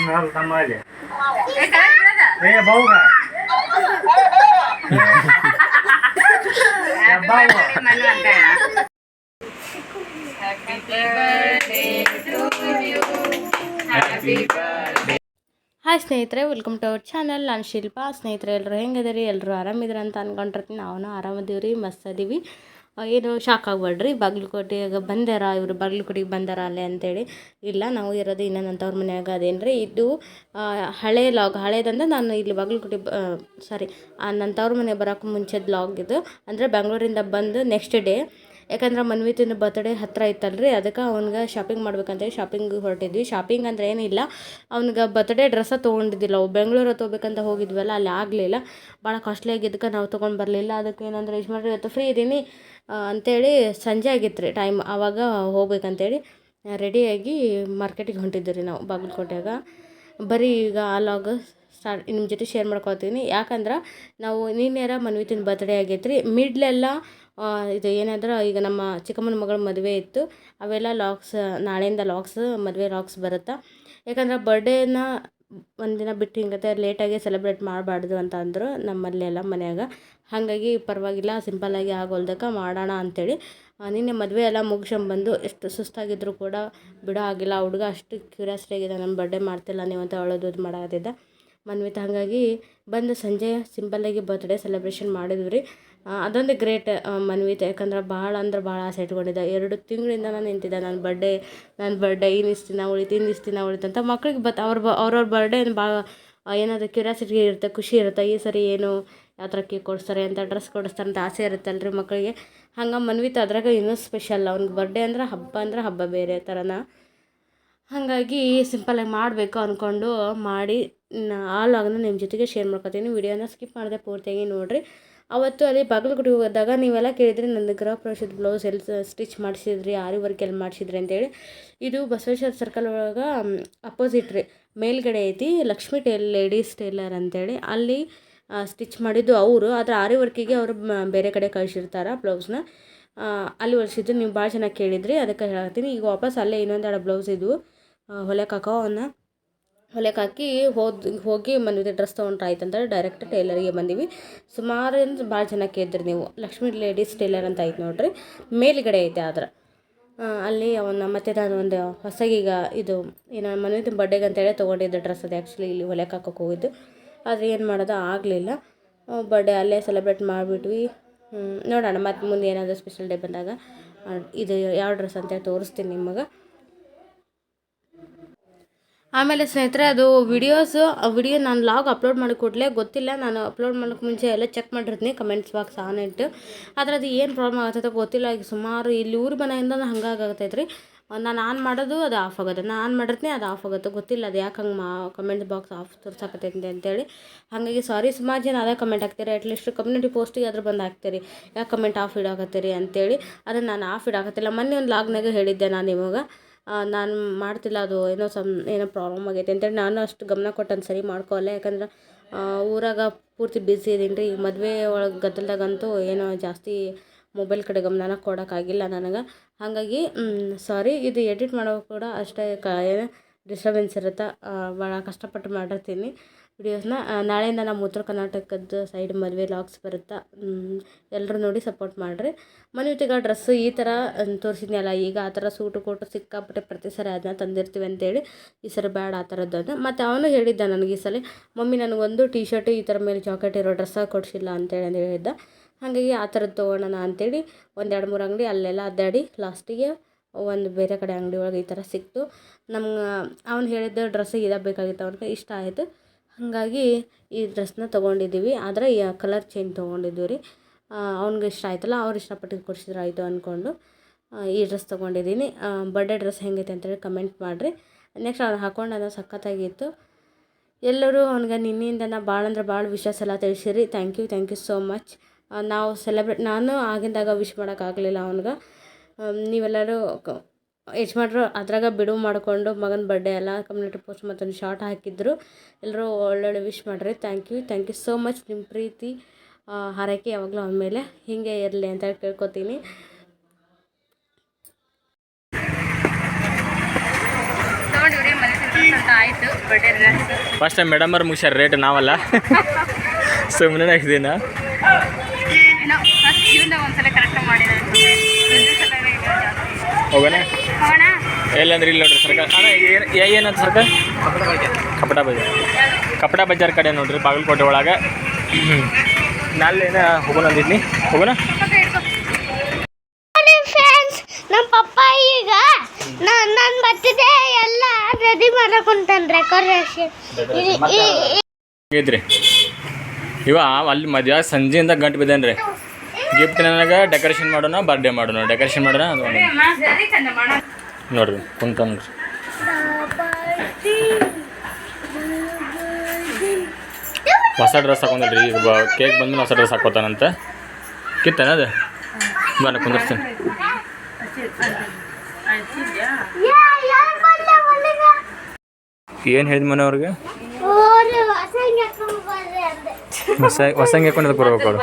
ನನ್ನ ತಮ್ಮ ಅಲ್ಲಿ ಏ ಬೌಗ ಹಾಯ್ ಸ್ನೇಹಿತರೆ ವೆಲ್ಕಮ್ ಟು ಅವರ್ ಚಾನಲ್ ನಾನು ಶಿಲ್ಪಾ. ಸ್ನೇಹಿತರೆ ಎಲ್ಲರೂ ಹೆಂಗದಿರಿ ಎಲ್ಲರೂ ಆರಾಮಿದ್ರ ಅಂತ ಅನ್ಕೊಂಡಿರ್ತೀನಿ. ನಾವು ಆರಾಮದೀವಿ ರೀ ಮಸ್ತ್ ಅದೀವಿ ಏನು ಶಾಕ್ ಆಗಬೇಡ್ರಿ ಬಾಗಲಕೋಟೆಗೆ ಬಂದಾರ, ಇವರು ಬಾಗಲಕೋಟೆಗೆ ಬಂದಾರ ಅಲ್ಲೇ ಅಂತೇಳಿ. ಇಲ್ಲ, ನಾವು ಇರೋದು ಇನ್ನೂ ನನ್ನ ತವ್ರ ಮನ್ಯಾಗ ಅದೇನು ಇದು ಹಳೆ ಲಾಗ್ ಹಳೇದಂದ್ರೆ ನಾನು ಇಲ್ಲಿ ಬಾಗಲಕೋಟೆ ಸಾರಿ ನನ್ನ ತವ್ರ ಮನೆ ಬರೋಕೆ ಮುಂಚೆದು ಲಾಗ್ ಇದು. ಅಂದರೆ ಬೆಂಗಳೂರಿಂದ ಬಂದು ನೆಕ್ಸ್ಟ್ ಡೇ ಯಾಕಂದ್ರೆ ಮನ್ವಿತಿನ ಬರ್ತಡೇ ಹತ್ತಿರ ಇತ್ತಲ್ರಿ, ಅದಕ್ಕೆ ಅವ್ನಿಗೆ ಶಾಪಿಂಗ್ ಮಾಡ್ಬೇಕಂತೇಳಿ ಶಾಪಿಂಗ್ ಹೊರಟಿದ್ವಿ. ಶಾಪಿಂಗ್ ಅಂದ್ರೆ ಏನಿಲ್ಲ, ಅವ್ನಿಗೆ ಬರ್ತಡೇ ಡ್ರೆಸ್ಸ ತೊಗೊಂಡಿದ್ದಿಲ್ಲ ಅವು ಬೆಂಗಳೂರು ತೊಗೋಬೇಕಂತ ಹೋಗಿದ್ವಲ್ಲ, ಅಲ್ಲಿ ಆಗಲಿಲ್ಲ. ಭಾಳ ಕಾಸ್ಟ್ಲಿ ಆಗಿದ್ದಕ್ಕೆ ನಾವು ತೊಗೊಂಡು ಬರಲಿಲ್ಲ. ಅದಕ್ಕೆ ಏನಂದ್ರೆ, ಯಜಮಾನ್ರಿ, ಇವತ್ತು ಫ್ರೀ ಇದ್ದೀನಿ ಅಂತೇಳಿ ಸಂಜೆ ಆಗಿತ್ತು ರೀ ಟೈಮ್ ಆವಾಗ ಹೋಗ್ಬೇಕಂತೇಳಿ ರೆಡಿಯಾಗಿ ಮಾರ್ಕೆಟಿಗೆ ಹೊಂಟಿದ್ವಿ ರೀ ನಾವು ಬಾಗಲಕೋಟೆಯಾಗ. ಬರೀ ಈಗ ಆ ಸ್ಟಾರ್ಟ್ ನಿಮ್ಮ ಜೊತೆ ಶೇರ್ ಮಾಡ್ಕೊತೀನಿ ಯಾಕಂದ್ರೆ ನಾವು ನಿನ್ನೆರ ಮನ್ವಿತಿನ ಬರ್ತ್ಡೇ ಆಗೈತೆ ರೀ ಮಿಡ್ಲೆಲ್ಲ ಇದು ಏನಂದ್ರೆ ಈಗ ನಮ್ಮ ಚಿಕ್ಕಮ್ಮನ ಮಗಳ ಮದುವೆ ಇತ್ತು. ಅವೆಲ್ಲ ಲಾಕ್ಸ್ ನಾಳೆಯಿಂದ ಲಾಕ್ಸ್ ಮದುವೆ ಲಾಕ್ಸ್ ಬರುತ್ತೆ? ಯಾಕಂದ್ರೆ ಬರ್ಡೇನ ಒಂದಿನ ಬಿಟ್ಟು ಹಿಂಗತೆ ಲೇಟಾಗಿ ಸೆಲೆಬ್ರೇಟ್ ಮಾಡಬಾರ್ದು ಅಂತ ಅಂದರು ನಮ್ಮಲ್ಲೆಲ್ಲ ಮನೆಯಾಗ. ಹಾಗಾಗಿ ಪರವಾಗಿಲ್ಲ ಸಿಂಪಲ್ಲಾಗಿ ಆಗೋಲ್ದಕ್ಕೆ ಮಾಡೋಣ ಅಂಥೇಳಿ ನಿನ್ನೆ ಮದುವೆ ಎಲ್ಲ ಮುಗಿಸ್ಕೊಂಬಂದು ಎಷ್ಟು ಸುಸ್ತಾಗಿದ್ದರೂ ಕೂಡ ಬಿಡೋ ಆಗಿಲ್ಲ ಹುಡುಗ ಅಷ್ಟು ಕ್ಯೂರಿಯಾಸಿಟಿ ಆಗಿದೆ ನಮ್ಮ ಬರ್ಡೇ ಮಾಡ್ತಿಲ್ಲ ನೀವು ಅಂತ ಅಳೋದು ಇದು ಮಾಡೋದಿದ್ದ ಮನ್ವಿತ, ಹಾಗಾಗಿ ಬಂದು ಸಂಜೆ ಸಿಂಪಲ್ಲಾಗಿ ಬರ್ತ್ಡೇ ಸೆಲೆಬ್ರೇಷನ್ ಮಾಡಿದ್ವಿ ರೀ. ಅದೊಂದು ಗ್ರೇಟ್ ಮನ್ವಿತ. ಯಾಕಂದ್ರೆ ಭಾಳ ಅಂದ್ರೆ ಭಾಳ ಆಸೆ ಇಟ್ಕೊಂಡಿದ್ದೆ. ಎರಡು ತಿಂಗಳಿಂದ ನಾನು ನಿಂತಿದ್ದೆ. ನನ್ನ ಬರ್ಡೇ ನನ್ನ ಬರ್ಡೇ ಇನ್ನಿಷ್ಟು ದಿನ ಉಳಿತು ಇನ್ನಿಷ್ಟು ದಿನ ಉಳಿತು ಅಂತ ಮಕ್ಳಿಗೆ ಬತ್, ಅವ್ರ ಬ, ಅವ್ರವ್ರ ಬರ್ಡೇ ಭಾಳ ಏನಾದರೂ ಕ್ಯೂರಿಯಾಸಿಟಿ ಇರುತ್ತೆ, ಖುಷಿ ಇರುತ್ತೆ. ಈ ಸರಿ ಏನು ಯಾವ ಥರ ಕೇಕ್ ಕೊಡಿಸ್ತಾರೆ ಅಂತ ಡ್ರೆಸ್ ಕೊಡಿಸ್ತಾರೆ ಅಂತ ಆಸೆ ಇರುತ್ತಲ್ಲ ರೀ ಮಕ್ಕಳಿಗೆ ಹಂಗೆ ಮನ್ವಿತ ಅದ್ರಾಗ ಇನ್ನೂ ಸ್ಪೆಷಲ್ ಅವ್ನಿಗೆ ಬರ್ಡೇ ಅಂದ್ರೆ ಹಬ್ಬ ಅಂದ್ರೆ ಹಬ್ಬ ಬೇರೆ ಥರನ ಹಾಗಾಗಿ ಸಿಂಪಲಾಗಿ ಮಾಡಬೇಕು ಅಂದ್ಕೊಂಡು ಮಾಡಿ ಆಲ್ ಆ ಲಾಗ್ನ ನಿಮ್ಮ ಜೊತೆಗೆ ಶೇರ್ ಮಾಡ್ಕೊತೀನಿ. ವಿಡಿಯೋನ ಸ್ಕಿಪ್ ಮಾಡಿದೆ ಪೂರ್ತಿಯಾಗಿ ನೋಡಿರಿ. ಅವತ್ತು ಅಲ್ಲಿ ಬಾಗಲಕೋಟೆ ಹೋದಾಗ ನೀವೆಲ್ಲ ಕೇಳಿದ್ರಿ ನನ್ನ ಗೃಹ ಪ್ರವೇಶದ ಬ್ಲೌಸ್ ಎಲ್ಲಿ ಸ್ಟಿಚ್ ಮಾಡಿಸಿದ್ರಿ ಆರಿ ವರ್ಕ್ ಎಲ್ಲಿ ಮಾಡಿಸಿದ್ರಿ ಅಂತೇಳಿ. ಇದು ಬಸವೇಶ್ವರ ಸರ್ಕಲ್ ಒಳಗೆ ಅಪೋಸಿಟ್ ರೀ. ಮೇಲ್ಗಡೆ ಐತಿ ಲಕ್ಷ್ಮಿ ಟೇಲ್ ಲೇಡೀಸ್ ಟೇಲರ್ ಅಂತೇಳಿ. ಅಲ್ಲಿ ಸ್ಟಿಚ್ ಮಾಡಿದ್ದು ಅವರು. ಆದರೆ ಆರಿ ವರ್ಕಿಗೆ ಅವರು ಬೇರೆ ಕಡೆ ಕಳಿಸಿರ್ತಾರೆ ಬ್ಲೌಸ್ನ. ಅಲ್ಲಿ ಹೊಲಿಸಿದ್ದು ನೀವು ಭಾಳ ಚೆನ್ನಾಗಿ ಕೇಳಿದ್ರಿ, ಅದಕ್ಕೆ ಹೇಳ್ತೀನಿ ಈಗ ವಾಪಸ್ ಅಲ್ಲೇ ಇನ್ನೊಂದು ಎರಡು ಬ್ಲೌಸ್ ಇದ್ವು ಹೊಲೆಗೆ ಹಾಕೋ ಅವನ್ನ. ಹೊಲೆಗೆ ಹಾಕಿ ಹೋದ್, ಹೋಗಿ ಬಂದಿದ್ದೆ ಡ್ರೆಸ್ ತೊಗೊಂಡ್ರೆ ಆಯ್ತು ಅಂತ ಡೈರೆಕ್ಟ್ ಟೇಲರಿಗೆ ಬಂದೀವಿ. ಸುಮಾರು ಅಂದ್ರೆ ಭಾಳ ಜನ ಕೇಳಿದ್ರಿ ನೀವು. ಲಕ್ಷ್ಮಿ ಲೇಡೀಸ್ ಟೇಲರ್ ಅಂತ ಐತೆ ನೋಡಿರಿ. ಮೇಲ್ಗಡೆ ಐತೆ ಆದ್ರೆ. ಅಲ್ಲಿ ಅವನ್ನ ಮತ್ತೆ ನಾನು ಒಂದು ಹೊಸಗೀಗ ಇದು, ಏನು ಮನೇದು ಬರ್ಡೇಗೆ ಅಂತೇಳಿ ತೊಗೊಂಡಿದ್ದೆ ಡ್ರೆಸ್ ಅದು ಆ್ಯಕ್ಚುಲಿ ಇಲ್ಲಿ ಹೊಲೆಗೆ ಹಾಕೋಕೆ ಹೋಗಿದ್ದು. ಆದರೆ ಏನು ಮಾಡೋದು ಆಗಲಿಲ್ಲ. ಬರ್ಡೇ ಅಲ್ಲೇ ಸೆಲೆಬ್ರೇಟ್ ಮಾಡಿಬಿಟ್ವಿ. ನೋಡೋಣ ಮತ್ತೆ ಮುಂದೆ ಏನಾದರೂ ಸ್ಪೆಷಲ್ ಡೇ ಬಂದಾಗ. ಇದು ಯಾವ ಡ್ರೆಸ್ ಅಂತೇಳಿ ತೋರಿಸ್ತೀನಿ ನಿಮಗೆ. ಆಮೇಲೆ ಸ್ನೇಹಿತರೆ, ಅದು ವಿಡಿಯೋಸು ಆ ವಿಡಿಯೋ ನಾನು ಲಾಗ್ ಅಪ್ಲೋಡ್ ಮಾಡಿ ಗೊತ್ತಿಲ್ಲ. ನಾನು ಅಪ್ಲೋಡ್ ಮಾಡೋಕ್ಕೆ ಮುಂಚೆ ಎಲ್ಲ ಚೆಕ್ ಮಾಡಿರ್ತೀನಿ ಕಮೆಂಟ್ಸ್ ಬಾಕ್ಸ್ ಆನ್ ಇಟ್ಟು ಆದರೆ ಅದು ಏನು ಪ್ರಾಬ್ಲಮ್ ಆಗ್ತೈತೆ ಗೊತ್ತಿಲ್ಲ. ಈಗ ಸುಮಾರು ಇಲ್ಲಿ ಊರು ಮನೆಯಿಂದ ಹಂಗಾಗತ್ತೈತೆ ರೀ ನಾನು ಆನ್ ಮಾಡೋದು, ಅದು ಆಫ್ ಆಗುತ್ತೆ. ನಾನು ಆನ್ ಮಾಡಿರ್ತೀನಿ, ಅದು ಆಫ್ ಆಗುತ್ತೆ. ಗೊತ್ತಿಲ್ಲ, ಅದು ಯಾಕೆ ಹಂಗೆ ಮಾ ಕಮೆಂಟ್ ಬಾಕ್ಸ್ ಆಫ್ ತೋರ್ಸಾಕತ್ತೈತೆ ಅಂತೇಳಿ. ಹಾಗಾಗಿ ಸಾರಿ ಸುಮಾರು ಜನ ಅದೇ ಕಮೆಂಟ್ ಹಾಕ್ತೀರಿ. ಅಟ್ಲೀಸ್ಟ್ ಕಮ್ಯುನಿಟಿ ಪೋಸ್ಟಿಗೆ ಅದ್ರ ಬಂದು ಹಾಕ್ತೀರಿ. ಯಾಕೆ ಕಮೆಂಟ್ ಆಫ್ ಇಡಾಕತ್ತೀರಿ ಅಂತೇಳಿ. ಅದನ್ನು ನಾನು ಆಫ್ ಇಡಾಕತ್ತಿಲ್ಲ. ಮೊನ್ನೆ ಒಂದು ಲಾಗ್ನಾಗ ಹೇಳಿದ್ದೆ ನಾನು ನಿಮಗೆ ನಾನು ಮಾಡ್ತಿಲ್ಲ, ಅದು ಏನೋ ಸಮ್, ಏನೋ ಪ್ರಾಬ್ಲಮ್ ಆಗೈತೆ ಅಂತೇಳಿ ನಾನು ಅಷ್ಟು ಗಮನ ಕೊಟ್ಟು ಅದು ಸರಿ ಮಾಡ್ಕೊಲ್ಲ ಯಾಕಂದ್ರೆ ಊರಾಗ ಪೂರ್ತಿ ಬ್ಯುಸಿ ಇದೀನಿ ರೀ. ಮದುವೆ ಒಳಗೆ ಗದ್ದಲದಾಗಂತೂ ಏನೋ ಜಾಸ್ತಿ ಮೊಬೈಲ್ ಕಡೆ ಗಮನ ಕೊಡೋಕ್ಕಾಗಿಲ್ಲ ನನಗೆ. ಹಾಗಾಗಿ ಸಾರಿ ಇದು ಎಡಿಟ್ ಮಾಡೋವಾಗ ಕೂಡ ಅಷ್ಟೇ ಕ, ಏನು ಡಿಸ್ಟರ್ಬೆನ್ಸ್ ಇರುತ್ತೆ. ಭಾಳ ಕಷ್ಟಪಟ್ಟು ಮಾಡಿರ್ತೀನಿ. ವಿಡಿಯೋಸ್ನ ನಾಳೆಯಿಂದ ನಮ್ಮ ಉತ್ತರ ಕರ್ನಾಟಕದ ಸೈಡ್ ಮದುವೆ ಲಾಕ್ಸ್ ಬರುತ್ತಾ? ಎಲ್ಲರೂ ನೋಡಿ ಸಪೋರ್ಟ್ ಮಾಡಿರಿ. ಮನೆಯೊತ್ತಿಗೆ ಡ್ರೆಸ್ ಈ ಥರ ತೋರಿಸಿದ್ನಲ್ಲ, ಈಗ ಆ ಥರ ಸೂಟು ಕೊಟ್ಟು ಸಿಕ್ಕಾಪಟ್ಟೆ ಪ್ರತಿ ಅದನ್ನ ತಂದಿರ್ತೀವಿ ಅಂತೇಳಿ ಈ ಸರಿ ಬೇಡ ಆ ಥರದ್ದು ಮತ್ತು ಅವನು ಹೇಳಿದ್ದ ನನಗೆ ಈ ಸಲ, ಮಮ್ಮಿ ನನಗೊಂದು ಟೀ ಶರ್ಟು ಈ ಥರ ಮೇಲೆ ಜಾಕೆಟ್ ಇರೋ ಡ್ರೆಸ್ಸ ಕೊಡಿಸಿಲ್ಲ ಅಂತೇಳಿ ಅಂತ ಹೇಳಿದ್ದ. ಹಾಗಾಗಿ ಆ ಥರದ್ದು ತೊಗೊಳೋಣ ಅಂತೇಳಿ ಒಂದು ಎರಡು ಮೂರು ಅಂಗಡಿ ಅಲ್ಲೆಲ್ಲ ಅದ್ದಾಡಿ. ಲಾಸ್ಟಿಗೆ ಒಂದು ಬೇರೆ ಕಡೆ ಅಂಗಡಿ ಒಳಗೆ ಈ ಥರ ಸಿಕ್ತು. ನಮ್ಗೆ, ಅವ್ನು ಹೇಳಿದ್ದ ಡ್ರೆಸ್ ಇದಾಗಬೇಕಾಗಿತ್ತು ಅವ್ನಿಗೆ, ಇಷ್ಟ ಆಯಿತು. ಹಾಗಾಗಿ ಈ ಡ್ರೆಸ್ನ ತೊಗೊಂಡಿದ್ದೀವಿ. ಆದರೆ ಕಲರ್ ಚೇಂಜ್ ತೊಗೊಂಡಿದ್ದೀವಿ ರೀ. ಅವ್ನಿಗೆ ಇಷ್ಟ ಆಯ್ತಲ್ಲ, ಅವ್ರು ಇಷ್ಟಪಟ್ಟಿದ್ದು ಕೊಡಿಸಿದ್ರೆ ಆಯಿತು ಅಂದ್ಕೊಂಡು ಈ ಡ್ರೆಸ್ ತೊಗೊಂಡಿದ್ದೀನಿ. ಬರ್ಡೇ ಡ್ರೆಸ್ ಹೆಂಗೈತೆ ಅಂತೇಳಿ ಕಮೆಂಟ್ ಮಾಡಿರಿ. ನೆಕ್ಸ್ಟ್ ಅವ್ನು ಹಾಕೊಂಡು ಅದು ಸಖತ್ತಾಗಿತ್ತು. ಎಲ್ಲರೂ ಅವ್ನಿಗೆ ನಿನ್ನೆಯಿಂದನ ಭಾಳ ಅಂದ್ರೆ ಭಾಳ ವಿಶ್ವಾಸ ಎಲ್ಲ ತಿಳಿಸಿರಿ. Thank you thank you so much ನಾವು ಸೆಲೆಬ್ರೇಟ್ ನಾನು ಆಗಿಂದಾಗ ವಿಶ್ ಮಾಡೋಕ್ಕಾಗಲಿಲ್ಲ ಅವ್ನಿಗೆ. ನೀವೆಲ್ಲರೂ ಯಜಮಾನ್ರು ಅದ್ರಾಗ ಬಿಡುವು ಮಾಡಿಕೊಂಡು ಮಗನ ಬರ್ಡೇ ಎಲ್ಲ ಕಮ್ಯುನಿಟಿ ಪೋಸ್ಟ್ ಮತ್ತೊಂದು ಶಾರ್ಟ್ ಹಾಕಿದ್ರು. ಎಲ್ಲರೂ ಒಳ್ಳೊಳ್ಳೆ ವಿಶ್ ಮಾಡಿರಿ. Thank you thank you so much ನಿಮ್ಮ ಪ್ರೀತಿ ಹಾರೈಕೆ ಯಾವಾಗಲೂ ಅವನ ಮೇಲೆ ಹೀಗೆ ಇರಲಿ ಅಂತ ಕೇಳ್ಕೊತೀನಿ. ಫಸ್ಟ್ ಟೈಮ್ ಮೇಡಮ್ ಅವ್ರು ಮುಗಿಸ್ಯಾರ ರೇಟ್ ನಾವಲ್ಲ. ಸುಮ್ಮನೆ ಹಾಕಿದ್ದೀನ ಹೋಗೋಣ. ಎಲ್ಲಂದ್ರೆ ಇಲ್ಲಿ ನೋಡ್ರಿ ಸರ್ಕಾರ ಅಣ್ಣ ಏನಂತ ಸರ್ಕಾರ ಕಪಟ ಬಜಾರ್. ಕಪಟ ಬಜಾರ್ ಕಡೆ ನೋಡ್ರಿ ಬಾಗಲಕೋಟೆ ಒಳಗೆ. ನಾಳೆನ ಹೋಗೋಣ ಅಂದಿದ್ನಿ. ಹೋಗೋಣ? ಫ್ರೆಂಡ್ಸ್ ನಮ್ಮ ಪಪ್ಪ ಈಗ ನನ್ನ ಬರ್ತಿದೆ ಎಲ್ಲ ರೆಡಿ ಮಾಡಕೊಂತಾನೆ ಡೆಕೋರೇಷನ್ ಇದ್ರಿ ಇವ ಅಲ್ಲಿ ಮದುವೆ ಸಂಜೆಯಿಂದ ಗಂಟು ಬಿದ್ದಾನೆ ರೀ. ಗಿಫ್ಟ್ ನನಗೆ ಡೆಕೋರೇಷನ್ ಮಾಡೋಣ ಬರ್ಡೇ ಮಾಡೋಣ. ಡೆಕೋರೇಷನ್ ಮಾಡೋಣ. ನೋಡ್ರಿ ಕುಂತನ್ರಿ ಹೊಸ ಡ್ರೆಸ್ ಹಾಕೊಂಡ್ರಿ ಈಗ ಕೇಕ್ ಬಂದು ಹೊಸ ಡ್ರೆಸ್ ಹಾಕೋತಾನಂತೆ. ಕಿತ್ತನ ಅದು? ಬರ ಕುಂದಿರ್ತೀನಿ ಏನು ಹೇಳಿದ ಮನೆ ಅವ್ರಿಗೆ? ಹೊಸ ಹೊಸಂಗೆ ಹಾಕೊಂಡು ಕೊಡ್ಬೇಕು ಅವ್ರು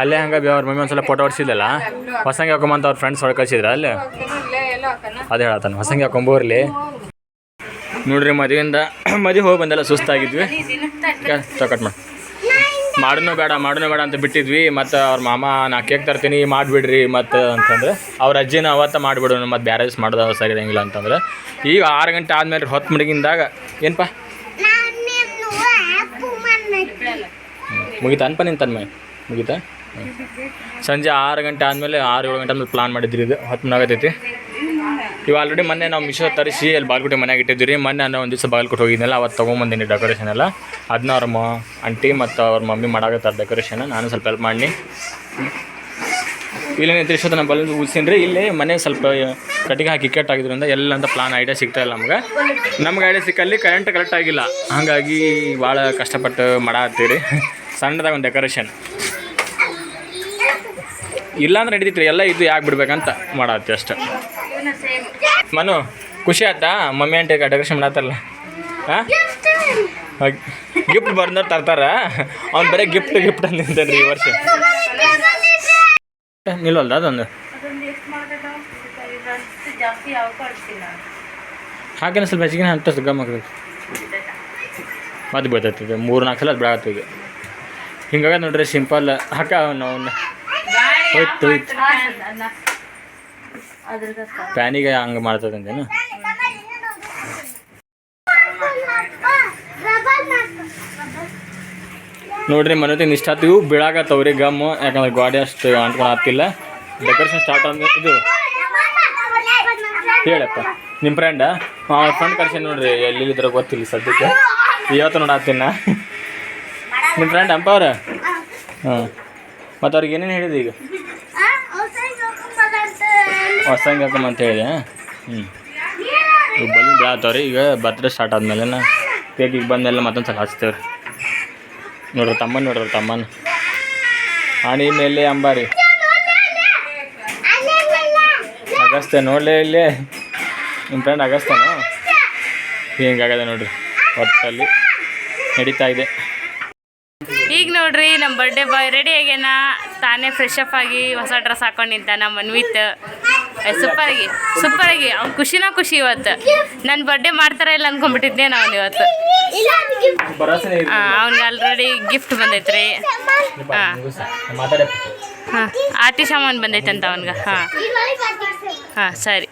ಅಲ್ಲೇ ಹಂಗೆ ಅವ್ರ ಮಮ್ಮಿ ಒಂದ್ಸಲ ಫೋಟೋ ಹೊಡ್ಸಿದ್ದಲ್ಲ ಹೊಸಂಗಿ ಹಾಕೊಂಬಂತ ಅವ್ರ ಫ್ರೆಂಡ್ಸ್ ಹೊಡ್ಕ ಕಳ್ಸಿದ್ರ ಅಲ್ಲೇ? ಅದೇ ಹೇಳತ್ತಾನೆ, ಹೊಸಂಗಿ ಹಾಕೊಂಬೋರ್ಲಿ ನೋಡ್ರಿ ಮದುವೆಯಿಂದ ಮದುವೆ ಹೋಗಿ ಬಂದೆಲ್ಲ ಸುಸ್ತಾಗಿದ್ವಿ. ಚೌಕಟ್ ಮಾಡಿ. ಮಾಡೋನು ಬೇಡ ಮಾಡೋನು ಬೇಡ ಅಂತ ಬಿಟ್ಟಿದ್ವಿ. ಮತ್ತು ಅವ್ರ ಮಾಮ, ನಾ ಕೇಕ್ ತರ್ತೀನಿ, ಮಾಡಿಬಿಡ್ರಿ ಮತ್ತು ಅಂತಂದ್ರೆ, ಅವ್ರ ಅಜ್ಜಿನ ಅವತ್ತ ಮಾಡಿಬಿಡೋಣ ಮತ್ತು ಬ್ಯಾರೇಜ್ ಮಾಡೋದು ಸರಿ ಅಂತಂದ್ರೆ. ಈಗ ಆರು ಗಂಟೆ ಆದಮೇಲೆ ಹೊತ್ತು ಮಡಗಿಂದಾಗ ಏನಪ್ಪ ಮುಗಿತಾ? ಅನ್ಪ ನಿಂತ ತನ್ಮೆ ಮುಗಿತಾ. ಸಂಜೆ ಆರು ಗಂಟೆ ಆದಮೇಲೆ ಆರು ಏಳು ಗಂಟೆ ಆದ್ಮೇಲೆ ಪ್ಲಾನ್ ಮಾಡಿದ್ರಿ ಇದು. ಹತ್ತು ಆಗತೈತಿ. ಇವು ಆಲ್ರೆಡಿ ಮೊನ್ನೆ ನಾವು ಮಿಶೋ ತರಿಸಿ ಅಲ್ಲಿ ಬಾಲ್ಕೋಟೆ ಮನೆಯಾಗ ಇಟ್ಟಿದ್ವಿ ರೀ ಮೊನ್ನೆ ನಾನು ಒಂದು ದಿವಸ ಬಾಲ್ಕೋಟೆ ಹೋಗಿದ್ನಲ್ಲ ಅವತ್ತು ತೊಗೊಂಬಂದಿನಿ ಡೆಕೋರೇಷನ್ ಎಲ್ಲ. ಅದನ್ನ ಅವ್ರ ಮ ಆಂಟಿ ಮತ್ತು ಅವ್ರ ಮಮ್ಮಿ ಮಾಡಾಕತ್ತಾರೆ ಡೆಕೋರೇಷನ್ ನಾನು ಸ್ವಲ್ಪ ಹೆಲ್ಪ್ ಮಾಡಿ ಇಲ್ಲೇ ತಿರ್ಸೋದು ನಮ್ಮ ಬಲೂನ್ ಉಳ್ಸೀನಿ ರೀ ಇಲ್ಲೇ ಮನೆ ಸ್ವಲ್ಪ ಕಟ್ಟಿಗೆ ಹಾಕಿ ಕೆಟ್ಟ ಆಗಿದ್ರಿಂದ ಎಲ್ಲ ಅಂತ ಪ್ಲಾನ್ ಐಡಿಯಾ ಸಿಗ್ತಾ ಇಲ್ಲ ನಮ್ಗೆ. ನಮ್ಗೆ ಐಡಿಯಾ ಸಿಕ್ಕಲ್ಲಿ ಕರೆಂಟ್ ಕರೆಕ್ಟ್ ಆಗಿಲ್ಲ. ಹಾಗಾಗಿ ಭಾಳ ಕಷ್ಟಪಟ್ಟು ಮಾಡಾತ್ತೀರಿ. ಸಣ್ಣದಾಗ ಒಂದು ಡೆಕೋರೇಷನ್ ಇಲ್ಲಾಂದ್ರೆ ನಡೀತಿತ್ತು ಎಲ್ಲ ಇದು ಯಾಕೆ ಬಿಡ್ಬೇಕಂತ ಮಾಡತ್ತೆ ಅಷ್ಟೆ. ಮನು, ಖುಷಿ ಆಯ್ತಾ? ಮಮ್ಮಿ ಆಂಟಿ ಡೆಕೋರೇಷನ್ ಮಾಡತ್ತಲ್ಲ ಹಾಂ? ಗಿಫ್ಟ್ ಬರ್ದವ್ರು ತರ್ತಾರ? ಅವ್ನು ಬರೀ ಗಿಫ್ಟ್ ಗಿಫ್ಟ್ ಅಂತ ಈ ವರ್ಷ. ನಿಲ್ವಲ್ದ ಅದೊಂದು? ಹಾಗೇನ ಸ್ವಲ್ಪ ಹೆಚ್ಚಿಗೆ ಅಂತ ಗಮ್ ಆಗ್ತೈತಿ ಮತ್ತೆ ಬೀಳ್ತೈತಿ ಮೂರು ನಾಲ್ಕು ಸಲ ಅದು ಈಗ. ಹಿಂಗಾಗಿ ನೋಡ್ರಿ ಸಿಂಪಲ್ ಹಾಕ ಅವನ್ನ. ಹೋಯ್ತು ಹೋಯ್ತು. ಪ್ಯಾನಿಗೆ ಹಂಗೆ ಮಾಡ್ತದಂತೇನು? ನೋಡ್ರಿ ಮನೆ ಇಷ್ಟ ಆತು ಇವು ಬೀಳಾಕತ್ತವ್ರಿ ಗಮ್, ಯಾಕಂದ್ರೆ ಗಾಡಿ ಅಷ್ಟು ಅಂಟ್ಕೊಂಡು ಆಗ್ತಿಲ್ಲ ಡೆಕೋರೇಷನ್ ಸ್ಟಾರ್ಟ್ ಅಂದ್ರೆ ಹೇಳಪ್ಪ ನಿಮ್ಮ ಫ್ರೆಂಡ ಫ್ರೆಂಡ್ ಕರ್ಸಿ ನೋಡ್ರಿ ಎಲ್ಲಿ ಇದ್ರ ಗೊತ್ತಿಲ್ಲ ಸದ್ಯಕ್ಕೆ. ಇವತ್ತು ನೋಡತ್ತೀನಿ ನಾ ನಿಮ್ಮ ಫ್ರೆಂಡ್ ಅಂಪ ಅವ್ರ? ಹಾಂ. ಮತ್ತು ಅವ್ರಿಗೆ ಏನೇನು ಹೇಳಿದೆ ಈಗ? ಹೊಸಂಗ್ ಹಾಕಮ್ಮ ಅಂತ ಹೇಳಿದೆ ಹ್ಞೂ ಈಗ ಬೆಳತ್ತವ್ರಿ ಈಗ ಬರ್ತ್ಡೇ ಸ್ಟಾರ್ಟ್ ಆದಮೇಲೆ ಕೇಕ್ ಈಗ ಬಂದಮೇಲೆ ಮತ್ತೊಂದು ಸಲ ಹಚ್ತೇವ್ರಿ. ನೋಡ್ರಿ ತಮ್ಮನ ನೋಡ್ರಿ ತಮ್ಮನ. ಆಣಿ ಮೇಲೆ ಅಂಬಾರಿ. ಅಗಸ್ತ್ಯ ನೋಡಲೇ ಇಲ್ಲೇ. ನಿಮ್ಮ ಫ್ರೆಂಡ್ ಅಗಸ್ತ್ಯನ? ಹಿಂಗಾಗದೆ ನೋಡ್ರಿ. ಒಟ್ಟಲ್ಲಿ ನಡೀತಾ ಇದೆ. ಬರ್ಡೇ ಬಾಯ್ ರೆಡಿ ಆಗ್ಯಾನ ತಾನೇ ಫ್ರೆಶ್ ಅಪ್ ಆಗಿ ಹೊಸ ಡ್ರೆಸ್ ಹಾಕೊಂಡು ನಮ್ಮ ಮನ್ವಿತ್ ಸೂಪರ್ ಆಗಿ ಸೂಪರ್ ಅವ್ನ ಖುಷಿನ ಖುಷಿ ಇವತ್ತು. ನನ್ನ ಬರ್ಡೇ ಮಾಡ್ತಾರ ಇಲ್ಲ ಅನ್ಕೊಂಡ್ಬಿಟ್ಟಿದ್ದೆ ನಾವು ಇವತ್ತು. ಹಾಂ ಅವ್ನಿಗೆ ಆಲ್ರೆಡಿ ಗಿಫ್ಟ್ ಬಂದೈತ್ರಿ. ಹಾಂ ಹಾಂ ಆಟಿ ಸಾಮಾನು ಬಂದೈತಂತ ಅವ್ನಿಗೆ. ಹಾಂ. ಹಾಂ, ಸರಿ.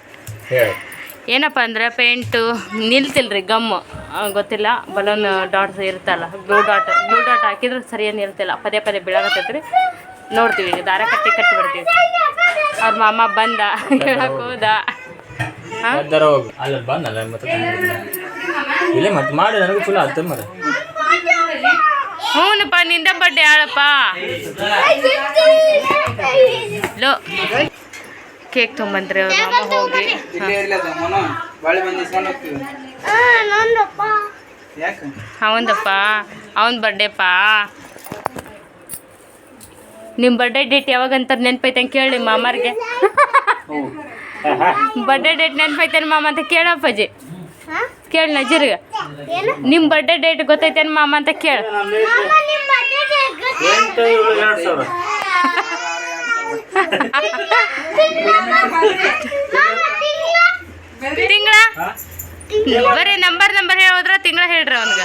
ಏನಪ್ಪ ಅಂದ್ರೆ ಪೇಂಟು ನಿಲ್ತಿಲ್ರಿ ಗಮ್ಮು ಆ, ಗೊತ್ತಿಲ್ಲ ಬಲೂನ್ ಡಾಟ್ಸ್ ಇರುತ್ತಲ್ಲ ಬ್ಲೂ ಡಾಟ್ ಬ್ಲೂ ಡಾಟ್ ಹಾಕಿದ್ರೆ ಸರಿಯಾಗಿ ನಿಲ್ತಿಲ್ಲ. ಪದೇ ಪದೇ ಬೀಳಾಕತ್ತೈತ್ರಿ. ನೋಡ್ತೀವಿ ಈಗ ದಾರ ಕಟ್ಟಿ ಕಟ್ಟಿ ಬಿಡ್ತೀವಿ. ಅವ್ರ ಮಾಮ ಬಂದ ಹೇಳಕ್ ಹೋದ. ಹ್ಞೂನಪ್ಪ ನಿಂದ ಬಡ್ಡೆ ಆಳಪ್ಪ. ಲೋ. ಕೇಕ್ ತೊಗೊಂಬಂದ್ರಿ ಅವಂದಪ್ಪ ಅವನ ಬರ್ಡೇಪ್ಪ ನಿಮ್ಮ ಬರ್ಡೇ ಡೇಟ್ ಯಾವಾಗ ಅಂತ ನೆನ್ಪೈತೆ ಅಂತ ಕೇಳಿ ಮಾಮಾರ್ಗೆ. ಬರ್ಡೇ ಡೇಟ್ ನೆನ್ಪೈತೇನು ಮಾಮ ಅಂತ ಕೇಳಪ್ಪಜಿ ಕೇಳಿ ನಜೀರ್ಗೆ. ನಿಮ್ಮ ಬರ್ಡೇ ಡೇಟ್ ಗೊತ್ತೈತೇನು ಮಾಮ ಅಂತ ಕೇಳು. ತಿಂಗಳ? ಬರೀ ನಂಬರ್ ನಂಬರ್ ಹೇಳೋದ್ರ ತಿಂಗಳ ಹೇಳ್ರಿ ಅವನ್ಗ.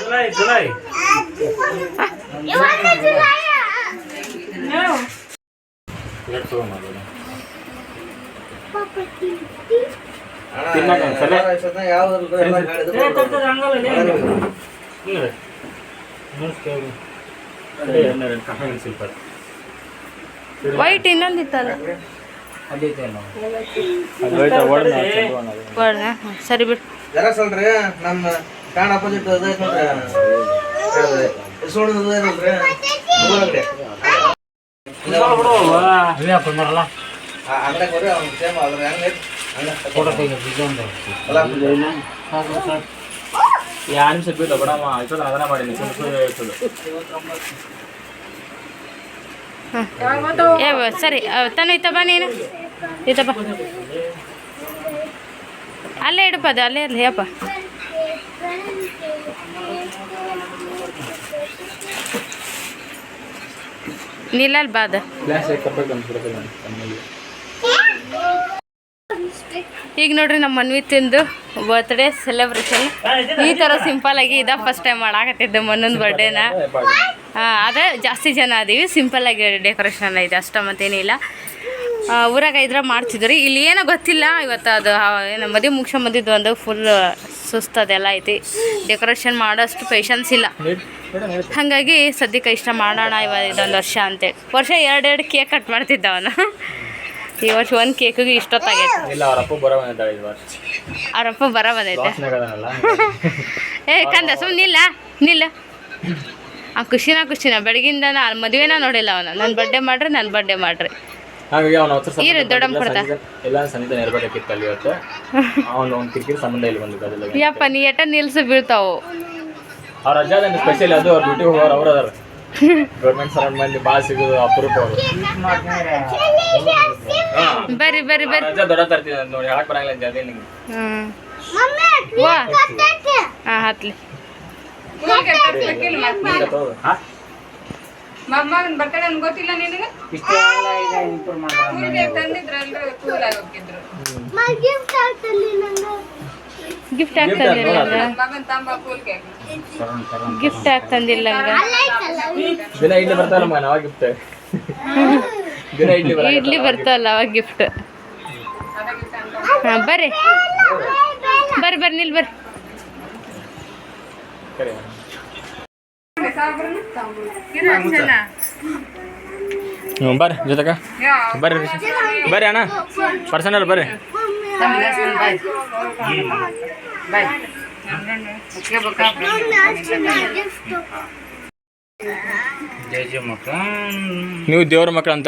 ವೈಟ್ ಇನ್ನೊಂದಿತ್ತಲ್ಲ ವರ್ಣ ಹ್ಮ್, ಸರಿ ಬಿಡು ಜೆರಾಕ್ಸ್ ಅಲ್ರಿ ನಮ್ಮ ಕಾಣ ಅಪೋಸಿಟ್ ಅದ ನೋಡ್ರಿ ಇಸ್ಕೊಂಡು ಅದ ನೋಡ್ರಿ ಮೂರ್ ಅಂಗಡಿ ಆ ಅಂಗಡಿಗೆ ಹೋಗ್ರಿ ಅವ್ನು ಸೇಮ್ ಅದ್ರ ಹೆಂಗೆ ಯಾವ ನಿಮಿಷ ಬೀಳ್ತ ಬಡಮ್ಮ ಆಯ್ತದ ಅದನ್ನ ಮಾಡೀನಿ ವ- ಸರಿ ತನು ಇತ್ತಪ್ಪ ನೀನು. ಇತ್ತಪ್ಪ ಅಲ್ಲೇ ಇಡಪ್ಪ ಅದು ಅಲ್ಲೇ ಇರಲಿ, ಯಪ್ಪ. ನಿಲ್ಲಲ್ ಬಾ ಅದು. ಗ್ಲಾಸ್ ಕಪ್ಪಕ್ಕೆ ಅನ್ಸ್ಬಿಡುತ್ತೆ ನಾನು ಈಗ ನೋಡ್ರಿ ನಮ್ಮ ಮನ್ವಿತಿಂದು ಬರ್ತ್ಡೇ ಸೆಲೆಬ್ರೇಷನ್ ಈ ಥರ ಸಿಂಪಲ್ ಆಗಿ ಇದ ಫಸ್ಟ್ ಟೈಮ್ ಮಾಡಾಕತ್ತಿದ್ದೆ ಮನ್ನೊಂದು ಬರ್ಡೇನ ಅದೇ ಜಾಸ್ತಿ ಜನ ಅದೀವಿ. ಸಿಂಪಲ್ಲಾಗಿ ಆಗಿ ಡೆಕೋರೇಷನ್ ಇದೆ ಅಷ್ಟ ಮತ್ತೇನಿಲ್ಲ ಊರಾಗ ಇದ್ರೆ ಮಾಡ್ತಿದ್ರು. ಇಲ್ಲಿ ಏನೋ ಗೊತ್ತಿಲ್ಲ ಇವತ್ತು ಅದು ಏನು ಮದುವೆ ಮುಗಿಸ್ಕೊಂಡು ಬಂದಿದ್ದು ಒಂದು ಫುಲ್ ಸುಸ್ತದೆಲ್ಲ ಐತಿ. ಡೆಕೋರೇಷನ್ ಮಾಡೋಷ್ಟು ಪೇಷನ್ಸ್ ಇಲ್ಲ. ಹಾಗಾಗಿ ಸದ್ಯಕ್ಕೆ ಇಷ್ಟ ಮಾಡೋಣ ಇವತ್ತು ಇದೊಂದು ವರ್ಷ ಅಂತೇಳಿ ವರ್ಷ ಎರಡೆರಡು ಕೇಕ್ ಕಟ್ ಮಾಡ್ತಿದ್ದ ಅವನು. ಈ ವರ್ಷ ಒಂದು ಕೇಕಿಗೆ ಇಷ್ಟೊತ್ತಾಗೈತೆ. ಅವರಪ್ಪ ಬರ ಬಂದೈತೆ ಏ ಕಂದ ಸುಮ್ಮನೆ ನಿಲ್ಲ ನಿಲ್ಲ. ಆ ಖುಷಿನ ಖುಷಿನ ಬೆಳಗಿಂದ ನಾ ಮದುವೆನ ನೋಡಿಲ್ಲ ಅವನ. ನನ್ನ ಬರ್ಡೇ ಮಾಡ್ರಿ ನನ್ನ ಬರ್ಡೇ ಮಾಡ್ರಿ. ಹಾಗಾಗಿ ಅವ್ನ ಅವತ್ತು ಇರು, ದೊಡ್ಡಮ್ಮ ಕೊಡ್ತಾ. ಎಲ್ಲ ಸಂಜೆ ಇರ್ಬೇಕಿತ್ತು ಅಲ್ಲಿ ಇವತ್ತು. ಅವ್ನು ಒಂದು ಕಿರಿಕಿರಿ ಸಂಬಂಧ ಇಲ್ಲಿ ಬಂದಿದ್ದು ಅದಿಲ್ಲ ಯಪ್ಪ ನೀ ಎಟ ನಿಲ್ಸು ಬೀಳ್ತಾವು. ಅವ್ರ ಅಜ್ಜ ಸ್ಪೆಷಲ್ ಅದು? ಅವ್ರ ಡ್ಯೂಟಿ ಹೋಗೋರು ಅವ್ರು ಅದಾರ. ಗೌರ್ಮೆಂಟ್ ಸರ್ವೆಂಟ್ ಮಂದಿ ಭಾಳ ಸಿಗೋದು ಅಪರೂಪ ಅವರು. ಬರ್ರಿ ಬರ್ರಿ ಬರ್ರಿ. ಅಜ್ಜ ದೊಡ್ಡ ತರ್ತೀನಿ ನೋಡಿ ಹೇಳಕ್ ಬರಂಗಿಲ್ಲ ಜಾತಿ ನಿಂಗೆ. ಹ್ಞೂ ವಾ. ಹಾಂ ಹತ್ಲಿ. ಮೊಮ್ಮಗನ್ ಬರ್ತಡೆ ಅಂತ ಗೊತ್ತಿಲ್ಲ ನಿನಗೆ? ಹೋಗಿದ್ರು ಗಿಫ್ಟ್ ಯಾಕೆ ತಂದಿಲ್ಲ ನಂಗೆ. ಮಗನ್ ತಂಬ ಕೂಲ್ಗೆ ಗಿಫ್ಟ್ ಯಾಕೆ ತಂದಿಲ್ಲ ದಿನ ಇಡ್ಲಿ ಬರ್ತಾವಲ್ಲ ಅವಾಗ ಗಿಫ್ಟ್ ದಿನ ಇಡ್ಲಿ ಇಡ್ಲಿ ಬರ್ತಲ್ಲ ಅವಾಗ ಗಿಫ್ಟ್ ಹಾಂ ಬರ್ರಿ. ಬರ್ರಿ ಬರ್ರಿ ನಿಲ್ ಬರ್ರಿ. ಹ್ಞೂ ಬರ್ರಿ ಜೊತೆಗ. ಬರ್ರಿ. ಬರ್ರಿ ಅಣ್ಣ. ಪರ್ಸನಲ್ ಬರ್ರಿ. ನೀವು ದೇವ್ರ ಮಕ್ಕಳು ಅಂತ.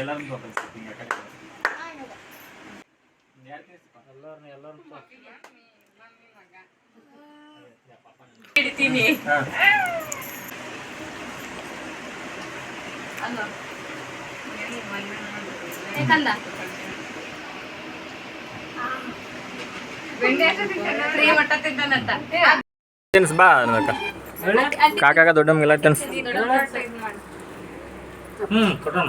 ಬಂದ ತೋರಿಸ್ತೀನಿ ಬಂದ ಅಲ್ಲಿ ಕಾಕ ಕೇಕ್ ತಿನ್ಸ ಮನು ಹಿಡಿ ಇದು ಹ್ಮ್ ತಿನ್ಸ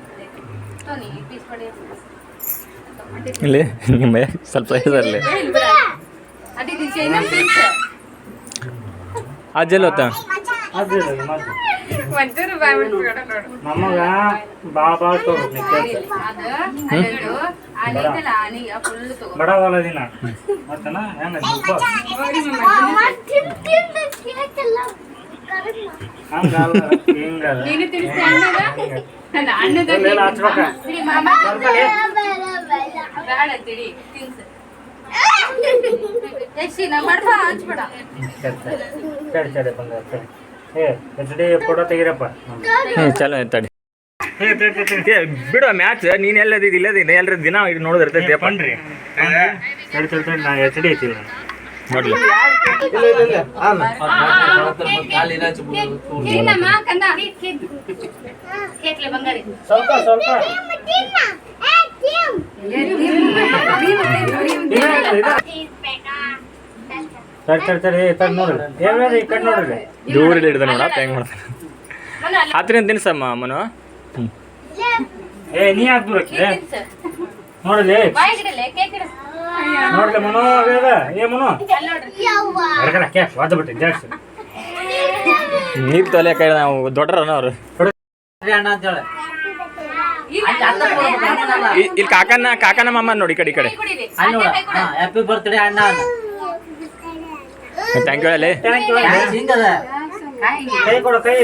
ನಮಗ ನಿಮ್ಮ ಸ್ವಲ್ಪ ಇದರಲ್ಲಿ. ತಗೋ ಬಡ. ಹೊಲ ದಿನ ಮತ್ತನ ಹೆಂಗ ಹಂಗಲ್ಲ ಹಿಂಗಲ್ಲ. ಚಲೋ ತಡಿ. ಏ ತಡಿ, ತಡಿ, ತಡಿ. ಬಿಡು ಮ್ಯಾಚ್. ನೀನ್ ಎಲ್ಲದಿದ್ದು ಇಲ್ಲದಿನ ಎಲ್ಲರ ದಿನ ಇದು ಪಂಡ್ರಿ ನಾ ಎಚ್ ಡಿ ಐತಿಲ್ಲ ನೋಡ್ಲಿ ಸ್ವಲ್ಪ ಸ್ವಲ್ಪ ತಡಿ ತಡಿ ತಡಿ ಏ, ತಡಿ ನೋಡ್ರಿ ಏನ್ ಈ ಕಡೆ ನೋಡ್ರಿ ದೂರ ಹಿಡ್ದ ನೋಡ ಹೆಂಗ್ ಮಾಡ್ತಾನೆ ಹತ್ತಿರ ತಿನ್ಸಮ್ಮ ಮನು ಏ ನೀ ಯಾಕೆ ದೂರ ನೋಡಲಿ ನೋಡ್ಲಿ ಮನೋ ಅದ ಏ ಮನು? ಹೊರಗಡೆ ಕ್ಯಾಶ್ ವಾದ ಬಿಟ್ಟು ಜಾಸ್ತಿ. ನೀರು ತೊಲೆ ಕೈ ನಾವು ದೊಡ್ಡರನ ಅವರು. ಅಣ್ಣ ಅಂತ ಹೇಳಿ. ಇಲ್ಲಿ ಕಾಕನ ಕಾಕನ ಮಾಮ ನೋಡಿ ಈ ಕಡೆ ಕಡೆ. ಅಲ್ಲಿ ಹ್ಯಾಪಿ ಬರ್ತ್ಡೇ ಅಣ್ಣ ಥ್ಯಾಂಕ್ ಯು ಹೇಳಿ. ಥ್ಯಾಂಕ್ ಯು ಹಿಂಗದ ಕೈ ಕೊಡು ಕೈ.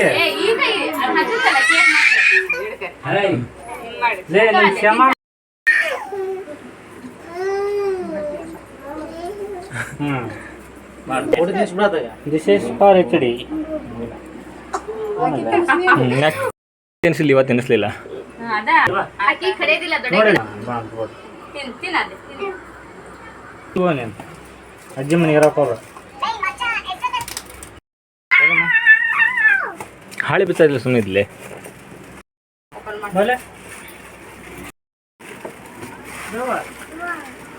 ಲೇ ಕ್ಷಮ ಹ್ಮ್ ಕೊಡಿ ನಿಲ್ಸ್ಬಿಡತ್ತಾಗ this is for H D ಇವತ್ತು ತಿನ್ನಿಸ್ಲಿಲ್ಲ ಅಜ್ಜಿ ಮನೆ ಇರಕ್ಕೆ ಹಾಳೆ ಸುಮ್ಮನೆ ಇದ್ಲೆ ಮೇಲೆ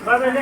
ಬಾ ಮೇಲೆ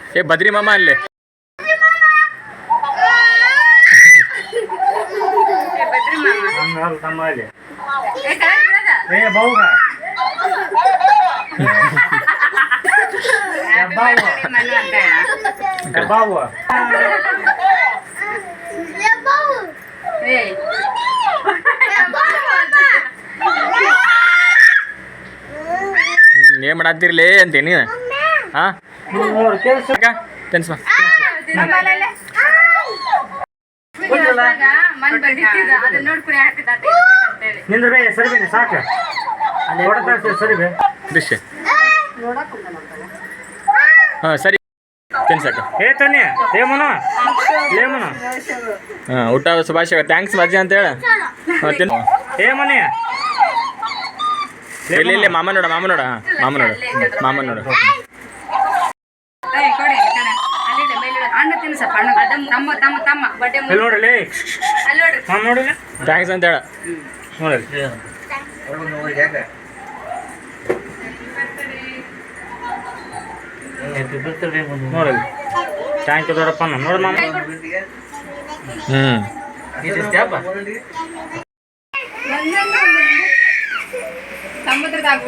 ಅಂತ ಬದ್ರಿ ಮಾಮ ಏ ಏನ್ ಮಾಡಾತಿರ್ಲಿ ಅಂತೇನಿ ಹಾ ನಿಂದ್ರ ಬೇ ಸರಿ ಬೇನೆ ಸಾಕು ಹೊಡೆದ ಸರಿ ಬೇ ದೃಶ್ಯ ಹಾಂ ಸರಿ ಏ ತನ್ನಿ ಹಾಂ ಊಟ ಶುಭಾಶಯ ಥ್ಯಾಂಕ್ಸ್ ಮಜ್ಜಿ ಅಂತ ಹೇಳ ಹಾಂ ಇಲ್ಲ ಇಲ್ಲ ಮನೆ ಇಲ್ಲಿ ಇಲ್ಲಿ ಮಾಮ ನೋಡ ಮಾಮ ನೋಡ ಹಾಂ ಮಾಮ ನೋಡ ಮಾಮ ನೋಡ ಏ ಕೊಡಿ ಕಣ ಅಲ್ಲಿದೆ ಮೇಲೆ ಅದ ತಮ್ಮ ತಮ್ಮ ತಮ್ಮ ಬಡ್ಡೆ ಇಲ್ಲಿ ನೋಡ್ರಿ ಅಲ್ಲಿ. ನೋಡ್ರಿ. ಹಾಂ ನೋಡಿ ಥ್ಯಾಂಕ್ಸ್ ಅಂತ ಹೇಳ. ನೋಡಲಿ ನೋಡಿ ಹೆಂಗ ನೋಡಲಿ ಥ್ಯಾಂಕ್ ಯು ದೊಡ್ಡಪ್ಪ ನೋಡಿ ಮಾಮ ಹ್ಞೂ ಸಮುದ್ರದಾಗ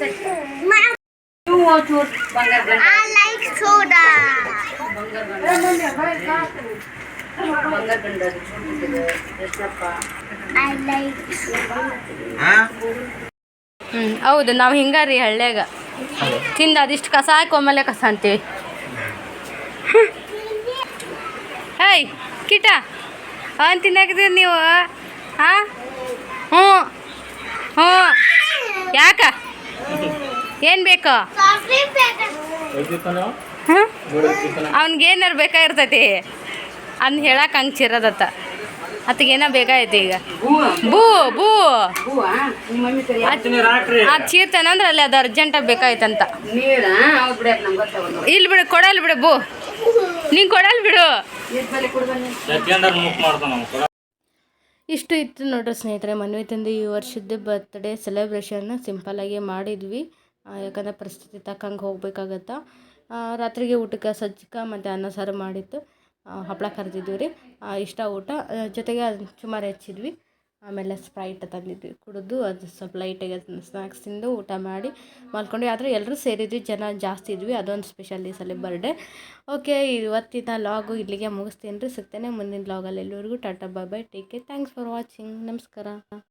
ಬಿಟ್ಟು ಮಾಡಿ ಬಂಗಾರ ಗಂಡ ಬಂಗಾರ ಗಂಡ ಎಷ್ಟಪ್ಪ ಹ್ಞೂ ಹೌದು ನಾವು ಹಿಂಗಾರಿ ಹಳ್ಳ್ಯಾಗ. ತಿಂದ ಅದಿಷ್ಟು ಕಸ ಹಾಕಿ ಒಮ್ಮೆಲೆ ಕಸ ಅಂತೀವಿ. ಹೇಯ್ ಕಿಟ. ಅವನ್ ತಿನ್ನಾಕಿದ್ದೀರಿ ನೀವು? ಹಾಂ? ಹ್ಞೂ. ಹ್ಞೂ. ಯಾಕ? ಏನು ಬೇಕು? ಹ್ಞೂ. ಅವ್ನಿಗೇನಾರು ಬೇಕಾಗಿರ್ತೈತಿ. ಅನ್ ಹೇಳಕ್ಕೆ ಹಂಗೆ ಚಿರದತ್ತ. ಅತ್ತಿಗೇನೋ ಬೇಕಾಯ್ತು ಈಗ. ಬೂ ಬೂ. ಅದು ಚೀರ್ತೇನಂದ್ರೆ ಅಲ್ಲಿ ಅದು ಅರ್ಜೆಂಟಾಗಿ ಬೇಕಾಯ್ತಂತ. ಇಲ್ಲಿ ಬಿಡು ಕೊಡಲ್ಲ ಬಿಡು ಬೂ. ನಿಂಗೆ ಕೊಡಲ್ ಬಿಡು. ಇಷ್ಟು ಇತ್ತು ನೋಡ್ರಿ ಸ್ನೇಹಿತರೆ, ಮನ್ವಿ ತಂದು ಈ ವರ್ಷದ ಬರ್ತ್ಡೇ ಸಿಂಪಲ್ ಆಗಿ ಮಾಡಿದ್ವಿ. ಯಾಕಂದ್ರೆ ಪರಿಸ್ಥಿತಿ ತಕ್ಕಂಗೆ ಹೋಗ್ಬೇಕಾಗತ್ತೆ. ರಾತ್ರಿಗೆ ಊಟಕ್ಕೆ ಸಜ್ಜಕ ಮತ್ತು ಅನ್ನ ಸಾರು ಮಾಡಿತ್ತು. ಹಪ್ಪಳ ಕರೆದಿದ್ವಿ ರೀ. ಇಷ್ಟ ಊಟ. ಜೊತೆಗೆ ಸುಮಾರು ಹಚ್ಚಿದ್ವಿ. ಆಮೇಲೆ ಸ್ಪ್ರೈಟ್ ತಂದಿದ್ವಿ, ಕುಡಿದು ಅದು ಸ್ವಲ್ಪ ಲೈಟಾಗಿ ಸ್ನ್ಯಾಕ್ಸ್ ತಿಂದು ಊಟ ಮಾಡಿ ಮಲ್ಕೊಂಡ್ವಿ. ಆದರೆ ಎಲ್ಲರೂ ಸೇರಿದ್ವಿ, ಜನ ಜಾಸ್ತಿ ಇದ್ವಿ. ಅದೊಂದು ಸ್ಪೆಷಲ್ ಈ ಸಲ ಬರ್ಡೇ ಓಕೆ ಇವತ್ತಿನ ಲಾಗು ಇಲ್ಲಿಗೆ ಮುಗಿಸ್ತೀನಿ. ರೀ ಸಿಗ್ತೇನೆ ಮುಂದಿನ ಲಾಗಲ್ಲಿ ಎಲ್ಲರಿಗೂ tata bye bye take care thanks for watching ನಮಸ್ಕಾರ.